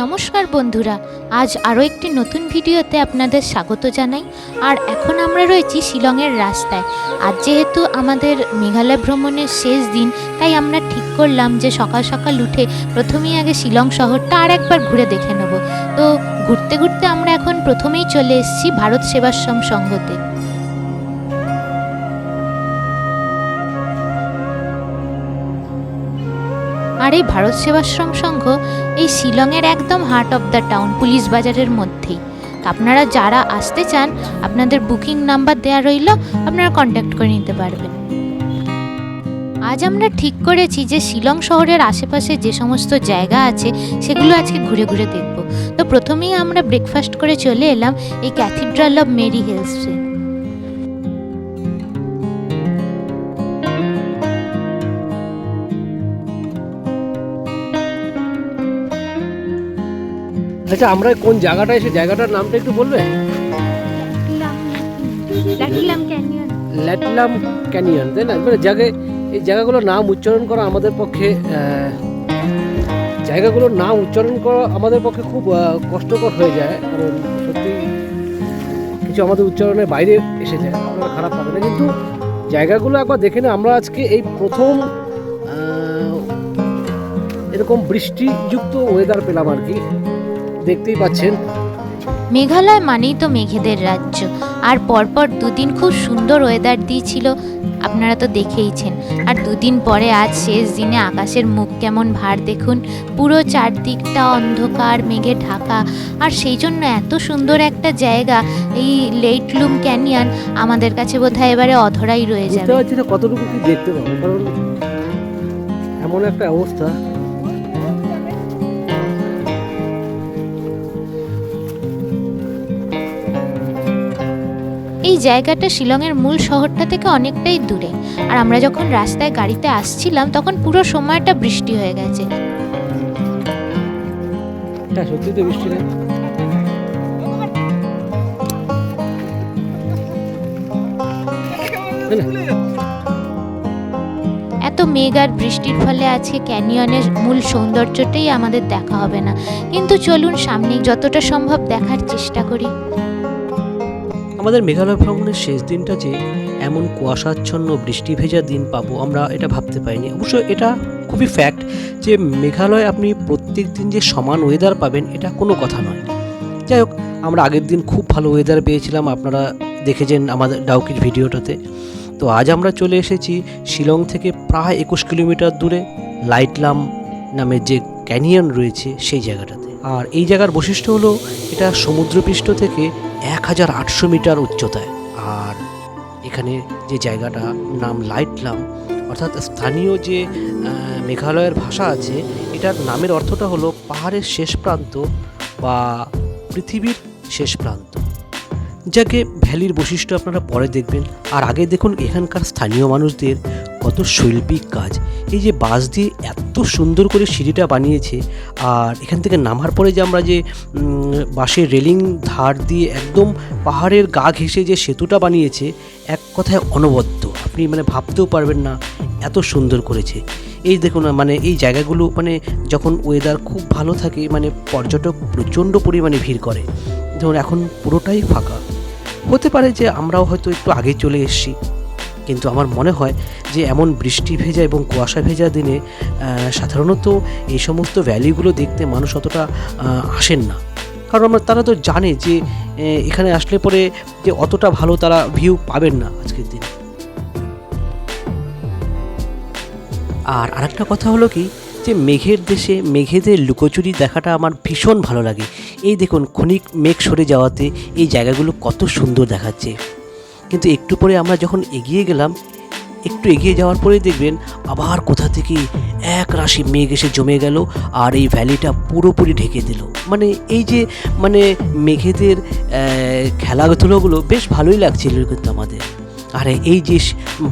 নমস্কার বন্ধুরা, আজ আরও একটি নতুন ভিডিওতে আপনাদের স্বাগত জানাই। আর এখন আমরা রয়েছি শিলংয়ের রাস্তায়। আজ যেহেতু আমাদের মেঘালয় ভ্রমণের শেষ দিন, তাই আমরা ঠিক করলাম যে সকাল সকাল উঠে প্রথমেই আগে শিলং শহরটা আর একবার ঘুরে দেখে নেব। তো ঘুরতে ঘুরতে আমরা এখন প্রথমেই চলে এসেছি ভারত সেবাশ্রম সংঘতে। আর এই ভারত সেবাশ্রম সংঘ এই শিলংয়ের একদম heart of the town police বাজারের মধ্যেই। আপনারা যারা আসতে চান, আপনাদের বুকিং নাম্বার দেওয়া রইল, আপনারা কন্ট্যাক্ট করে নিতে পারবেন। আজ আমরা ঠিক করেছি যে শিলং শহরের আশেপাশে যে সমস্ত জায়গা আছে, সেগুলো আজকে ঘুরে ঘুরে দেখব। তো প্রথমেই আমরা ব্রেকফাস্ট করে চলে এলাম এই ক্যাথিড্রাল অফ মেরি হিলসে আচ্ছা আমরা কোন জায়গাটা এসে জায়গাটার নামটা একটু বলবে? ল্যাটলাম ক্যানিয়ন। তাই না? মানে জায়গায় এই জায়গাগুলোর নাম উচ্চারণ করা আমাদের পক্ষে জায়গাগুলোর নাম উচ্চারণ করা আমাদের পক্ষে খুব কষ্টকর হয়ে যায় কারণ সত্যি কিছু আমাদের উচ্চারণের বাইরে এসে যায় আপনারা খারাপ পাবে না। কিন্তু জায়গাগুলো একবার দেখে না আমরা আজকে এই প্রথম এরকম বৃষ্টিযুক্ত ওয়েদার পেলাম আর কি। দেখতেই পাচ্ছেন। মেঘালয় মানেই তো মেঘেদের রাজ্য। আর পরপর দুদিন খুব সুন্দর ওয়েদার দিয়েছিল আপনারা তো দেখেইছেন। আর দুদিন পরে আজ শেষ দিনে আকাশের মুখ কেমন ভার দেখুন। পুরো চারদিকটা অন্ধকার মেঘে ঢাকা। আর সেই জন্য এত সুন্দর একটা জায়গা এই লেটলুম ক্যানিয়ন আমাদের কাছে বোধহয় এবারে অধরাই রয়ে যাবে। কতটুকু দেখতে পাবো কারণ এমন একটা অবস্থা এই জায়গাটা শিলংয়ের মূল শহরটা থেকে অনেকটাই দূরে। আর আমরা যখন রাস্তায় গাড়িতে আসছিলাম তখন পুরো সময়টা বৃষ্টি হয়ে গেছে। হ্যাঁ সত্যি তো বৃষ্টি? এত মেঘ আর বৃষ্টির ফলে আজকে ক্যানিয়নের মূল সৌন্দর্যটাই আমাদের দেখা হবে না। কিন্তু চলুন সামনে যতটা সম্ভব দেখার চেষ্টা করি। আমাদের মেঘালয় ভ্রমণের শেষ দিনটা যে এমন কুয়াশাচ্ছন্ন বৃষ্টি ভেজা দিন পাবো, আমরা এটা ভাবতে পারিনি। অবশ্য এটা খুবই ফ্যাক্ট যে মেঘালয় আপনি প্রত্যেক দিন যে সমান ওয়েদার পাবেন, এটা কোনো কথা নয়। যাই হোক, আমরা আগের দিন খুব ভালো ওয়েদার পেয়েছিলাম, আপনারা দেখেছেন আমাদের ডাউকির ভিডিওটাতে। তো আজ আমরা চলে এসেছি শিলং থেকে প্রায় একুশ কিলোমিটার দূরে লাইটলাম নামের যে ক্যানিয়ন রয়েছে, সেই জায়গাটাতে। আর এই জায়গার বৈশিষ্ট্য হলো, এটা সমুদ্রপৃষ্ঠ থেকে এক হাজার আটশো মিটার উচ্চতায়। আর এখানে যে জায়গাটা নাম লাইটলাম, অর্থাৎ স্থানীয় যে মেঘালয়ের ভাষা আছে, এটার নামের অর্থটা হলো পাহাড়ের শেষ প্রান্ত বা পৃথিবীর শেষ প্রান্ত। যাকে ভ্যালির বৈশিষ্ট্য আপনারা পরে দেখবেন। আর আগে দেখুন, এখানকার স্থানীয় মানুষদের কত শৈল্পিক কাজ। এই যে বাঁশ দিয়ে এত সুন্দর করে সিঁড়িটা বানিয়েছে, আর এখান থেকে নামার পরে যে আমরা যে বাঁশের রেলিং ধার দিয়ে একদম পাহাড়ের গা ঘেঁষে যে সেতুটা বানিয়েছে, এক কথায় অনবদ্য। আপনি মানে ভাবতেও পারবেন না এত সুন্দর করেছে। এই দেখুন মানে এই জায়গাগুলো মানে যখন ওয়েদার খুব ভালো থাকে মানে পর্যটক প্রচণ্ড পরিমাণে ভিড় করে। যেমন এখন পুরোটাই ফাঁকা। হতে পারে যে আমরাও হয়তো একটু আগে চলে এসেছি। কিন্তু আমার মনে হয় যে এমন বৃষ্টি ভেজা এবং কুয়াশা ভেজা দিনে সাধারণত এই সমস্ত ভ্যালিগুলো দেখতে মানুষ অতটা আসেন না। কারণ আমরা, তারা তো জানে যে এখানে আসলে পরে যে অতটা ভালো তারা ভিউ পাবেন না আজকের দিনে। আর আরেকটা কথা হলো কি, যে মেঘের দেশে মেঘেদের লুকোচুরি দেখাটা আমার ভীষণ ভালো লাগে। এই দেখুন, ক্ষণিক মেঘ সরে যাওয়াতে এই জায়গাগুলো কত সুন্দর দেখাচ্ছে। কিন্তু একটু পরে আমরা যখন এগিয়ে গেলাম, একটু এগিয়ে যাওয়ার পরে দেখবেন আবার কোথা থেকে এক রাশি মেঘ এসে জমে গেল আর এই ভ্যালিটা পুরোপুরি ঢেকে দিল। মানে এই যে মানে মেঘেদের খেলাধুলোগুলো বেশ ভালোই লাগছিল কিন্তু আমাদের। আর এই যে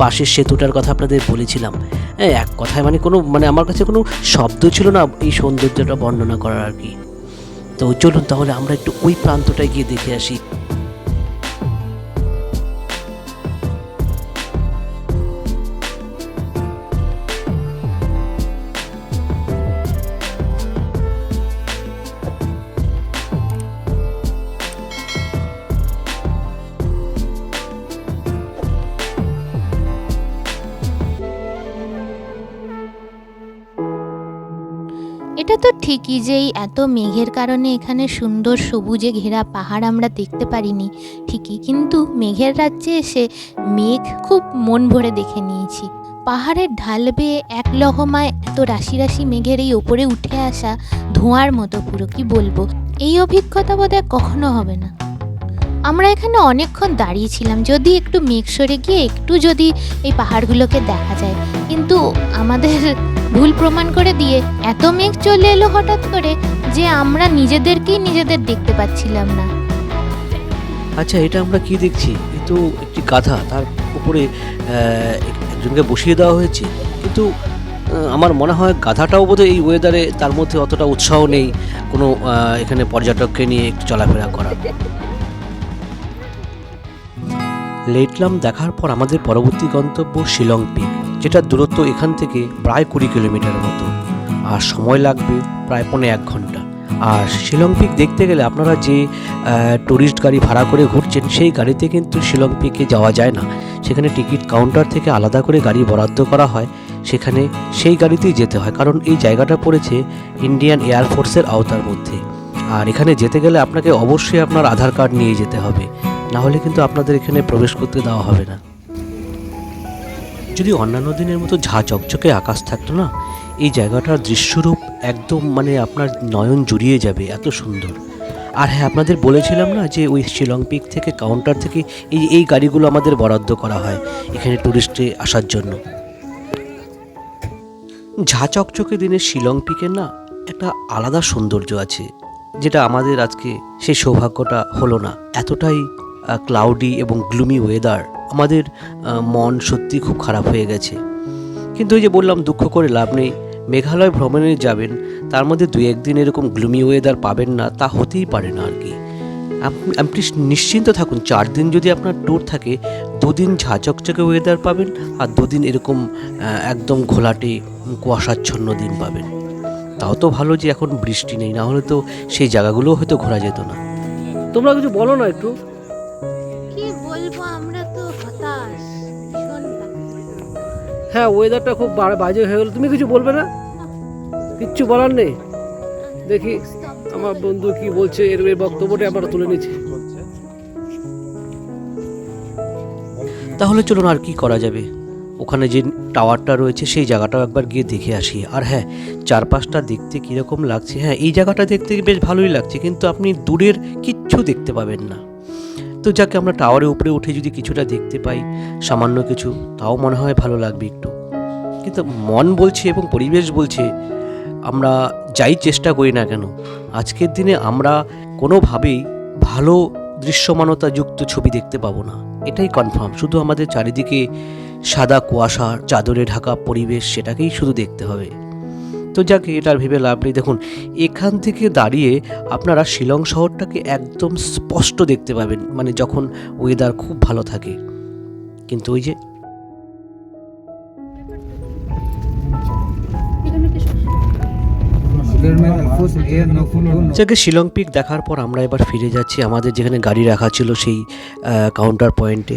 বাঁশের সেতুটার কথা আপনাদের বলেছিলাম হ্যাঁ এক কথায় মানে কোনো মানে আমার কাছে কোনো শব্দ ছিল না এই সৌন্দর্যটা বর্ণনা করার আর কি। তো চলুন তাহলে আমরা একটু ওই প্রান্তটায় গিয়ে দেখে আসি। এটা তো ঠিকই যে এই এত মেঘের কারণে এখানে সুন্দর সবুজে ঘেরা পাহাড় আমরা দেখতে পারিনি, ঠিকই। কিন্তু মেঘের রাজ্যে এসে মেঘ খুব মন ভরে দেখে নিয়েছি। পাহাড়ের ঢাল বেয়ে এক লহমায় এত রাশি রাশি মেঘের এই ওপরে উঠে আসা ধোঁয়ার মতো পুরো, কি বলব? এই অভিজ্ঞতা বোধহয় কখনো হবে না। আমরা এখানে অনেকক্ষণ দাঁড়িয়েছিলাম যদি একটু মেঘ সরে গিয়ে একটু যদি এই পাহাড়গুলোকে দেখা যায়। কিন্তু আমাদের ভুল প্রমাণ করে দিয়ে এত মেঘ চলে এলো হঠাৎ করে যে আমরা নিজেদেরকেই নিজেদের দেখতে পাচ্ছিলাম না। আচ্ছা এটা আমরা কি দেখছি? এ তো একটি গাধা, তার উপরে একজনকে বসিয়ে দেওয়া হয়েছে। কিন্তু আমার মনে হয় গাধাটাও বোধহয় এই ওয়েদারে তার মধ্যে অতটা উৎসাহ নেই, কোনো এখানে পর্যটককে নিয়ে একটু চলাফেরা করা। লেটলাম দেখার পর আমাদের পরবর্তী গন্তব্য শিলং পিক। যেটার দূরত্ব এখান থেকে প্রায় কুড়ি কিলোমিটার মতো। আর সময় লাগবে প্রায় পৌনে এক ঘণ্টা। আর শিলং পিক দেখতে গেলে আপনারা যে ট্যুরিস্ট গাড়ি ভাড়া করে ঘুরছেন, সেই গাড়িতে কিন্তু শিলং পিকে যাওয়া যায় না। সেখানে টিকিট কাউন্টার থেকে আলাদা করে গাড়ি বরাদ্দ করা হয়। সেখানে সেই গাড়িতেই যেতে হয়। কারণ এই জায়গাটা পড়েছে ইন্ডিয়ান এয়ারফোর্সের আওতার মধ্যে। আর এখানে যেতে গেলে আপনাকে অবশ্যই আপনার আধার কার্ড নিয়ে যেতে হবে। না হলে কিন্তু আপনাদের এখানে প্রবেশ করতে দেওয়া হবে না। যদি অন্যান্য দিনের মতো ঝা চকচকে আকাশ থাকতো না, এই জায়গাটার দৃশ্যরূপ একদম মানে আপনার নয়ন জুড়িয়ে যাবে, এত সুন্দর। আর হ্যাঁ আপনাদের বলেছিলাম না যে ওই শিলং পিক থেকে কাউন্টার থেকে এই এই গাড়িগুলো আমাদের বরাদ্দ করা হয়, এখানে ট্যুরিস্টে আসার জন্য। ঝা চকচকে দিনের শিলং পিকের না একটা আলাদা সৌন্দর্য আছে, যেটা আমাদের আজকে সেই সৌভাগ্যটা হলো না, এতটাই ক্লাউডি এবং গ্লুমি ওয়েদার আমাদের মন সত্যি খুব খারাপ হয়ে গেছে। কিন্তু ওই যে বললাম, দুঃখ করে লাভ নেই। মেঘালয় ভ্রমণে যাবেন, তার মধ্যে দু একদিন এরকম গ্লুমি ওয়েদার পাবেন না, তা হতেই পারে না আর কি। আপনি নিশ্চিন্ত থাকুন, চার দিন যদি আপনার ট্যুর থাকে, দুদিন ঝাঁচকচকে ওয়েদার পাবেন আর দুদিন এরকম একদম ঘোলাটে, কুয়াশাচ্ছন্ন দিন পাবেন। তাও তো ভালো যে এখন বৃষ্টি নেই, না হলে তো সেই জায়গাগুলোও হয়তো ঘোরা যেত না। তোমরা কিছু বলো না একটু। হ্যাঁ ওয়েদারটা খুব বাজে হয়ে গেলো। তুমি কিছু বলবে না? কিচ্ছু বলার নেই। দেখি আমার বন্ধু কি বলছে, এর বক্তব্যটা আমরা তুলে নিচ্ছি। তাহলে চলুন আর কি করা যাবে? ওখানে যে টাওয়ারটা রয়েছে, সেই জায়গাটাও একবার গিয়ে দেখে আসি। আর হ্যাঁ চারপাশটা দেখতে কীরকম লাগছে? হ্যাঁ এই জায়গাটা দেখতে বেশ ভালোই লাগছে, কিন্তু আপনি দূরের কিচ্ছু দেখতে পাবেন না। তো যাকে আমরা টাওয়ারের উপরে উঠে যদি কিছুটা দেখতে পাই, সামান্য কিছু, তাও মনে হয় ভালো লাগবে একটু। কিন্তু মন বলছে এবং পরিবেশ বলছে, আমরা যাই চেষ্টা করি না কেন। আজকের দিনে আমরা কোনোভাবেই ভালো দৃশ্যমানতা যুক্ত ছবি দেখতে পাবো না। এটাই কনফার্ম শুধু আমাদের চারিদিকে সাদা কুয়াশা, চাদরে ঢাকা পরিবেশ, সেটাকেই শুধু দেখতে হবে। তো যাকে, এটার ভেবে লাভ নেই। দেখুন, এখান থেকে দাঁড়িয়ে আপনারা শিলং শহরটাকে একদম স্পষ্ট দেখতে পাবেন মানে যখন ওয়েদার খুব ভালো থাকে। কিন্তু ওই যে যাকে শিলং পিক দেখার পর আমরা এবার ফিরে যাচ্ছি। আমাদের যেখানে গাড়ি রাখা ছিল সেই কাউন্টার পয়েন্টে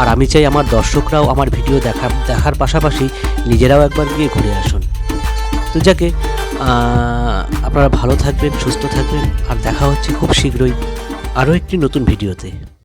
আর আমি চাই আমার দর্শকরাও আমার ভিডিও দেখা, দেখার পাশাপাশি নিজেরাও একবার গিয়ে ঘুরে আসুন। তো যাকে আপনারা ভালো থাকবেন, সুস্থ থাকবেন, আর দেখা হচ্ছে খুব শীঘ্রই আরও একটি নতুন ভিডিওতে।